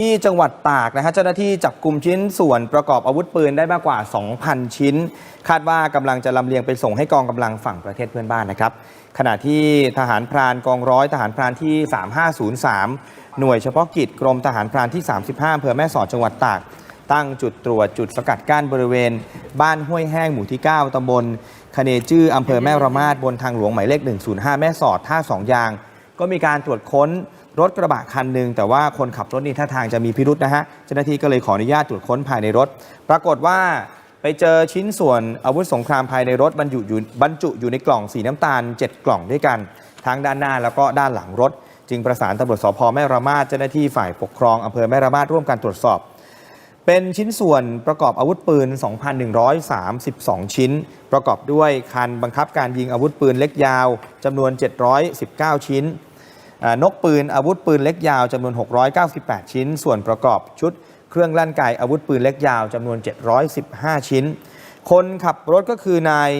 ที่จังหวัดตากนะฮะเจ้าหน้าที่จับกลุ่มชิ้นส่วนประกอบอาวุธปืนได้มากกว่า 2,000 ชิ้น คาดว่ากำลังจะลำเลียงไปส่งให้กองกำลังฝั่งประเทศเพื่อนบ้านนะครับ ขณะที่ทหารพรานกองร้อยทหารพรานที่ 3503 หน่วยเฉพาะกิจกรมทหารพรานที่ 35อำเภอแม่สอดจังหวัดตาก ตั้งจุดตรวจจุดสกัดกั้นบริเวณ บ้านห้วยแห้งหมู่ที่ 9ตำบลคเนจื้ออำเภอแม่ระมาดบนทางหลวงหมายเลข 105 แม่สอดท่าสองยาง ก็มีการตรวจค้น รถกระบะคันหนึ่งแต่ว่าคนขับรถนี่ท่าทางจะมีพิรุษนะฮะเจ้าหน้าที่ก็เลยขออนุญาตตรวจค้นภายในรถ ปรากฏว่าไปเจอชิ้นส่วนอาวุธสงครามภายในรถบรรจุอยู่บรรจุอยู่ในกล่องสีน้ำตาล 7 กล่องด้วยกัน ทั้งด้านหน้าแล้วก็ด้านหลังรถ จึงประสานตำรวจสพแม่ระมาดเจ้าหน้าที่ฝ่ายปกครองอำเภอแม่ระมาดร่วมกันตรวจสอบ เป็นชิ้นส่วนประกอบอาวุธปืน 2,132 ชิ้น ประกอบด้วยคันบังคับการยิงอาวุธปืนเล็กยาวจำนวน 719 ชิ้น นกปืนอาวุธปืนเล็กยาวจำนวน 698 ชิ้น ส่วนประกอบชุดเครื่องลั่นไกอาวุธปืนเล็กยาวจำนวน 715 ชิ้น คนขับรถก็คือนาย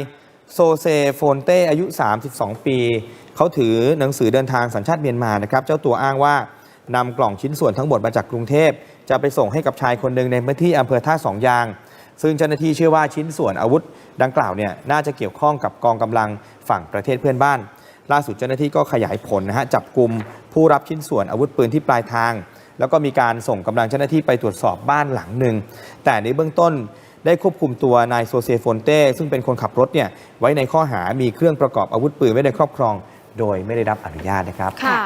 โซเซโฟนเต้อายุ 32 ปี เขาถือหนังสือเดินทางสัญชาติเมียนมานะครับ เจ้าตัวอ้างว่านำกล่องชิ้นส่วนทั้งหมดมาจากกรุงเทพ จะไปส่งให้กับชายคนหนึ่งในพื้นที่อำเภอท่าสองยาง ซึ่งเจ้าหน้าที่เชื่อว่าชิ้นส่วนอาวุธดังกล่าวเนี่ยน่าจะเกี่ยวข้องกับกองกำลังฝั่งประเทศเพื่อนบ้าน ล่าสุดเจ้าหน้าที่ก็ขยายผลนะฮะจับกลุ่มผู้รับชิ้นส่วนอาวุธปืนที่ปลายทาง แล้วก็มีการส่งกำลังเจ้าหน้าที่ไปตรวจสอบบ้านหลังหนึ่งแต่ในเบื้องต้นได้ควบคุมตัวนายโซเซโฟนเต้ซึ่งเป็นคนขับรถเนี่ยไว้ในข้อหามีเครื่องประกอบอาวุธปืนไว้ในครอบครอง โดยไม่ได้รับอนุญาตนะครับค่ะ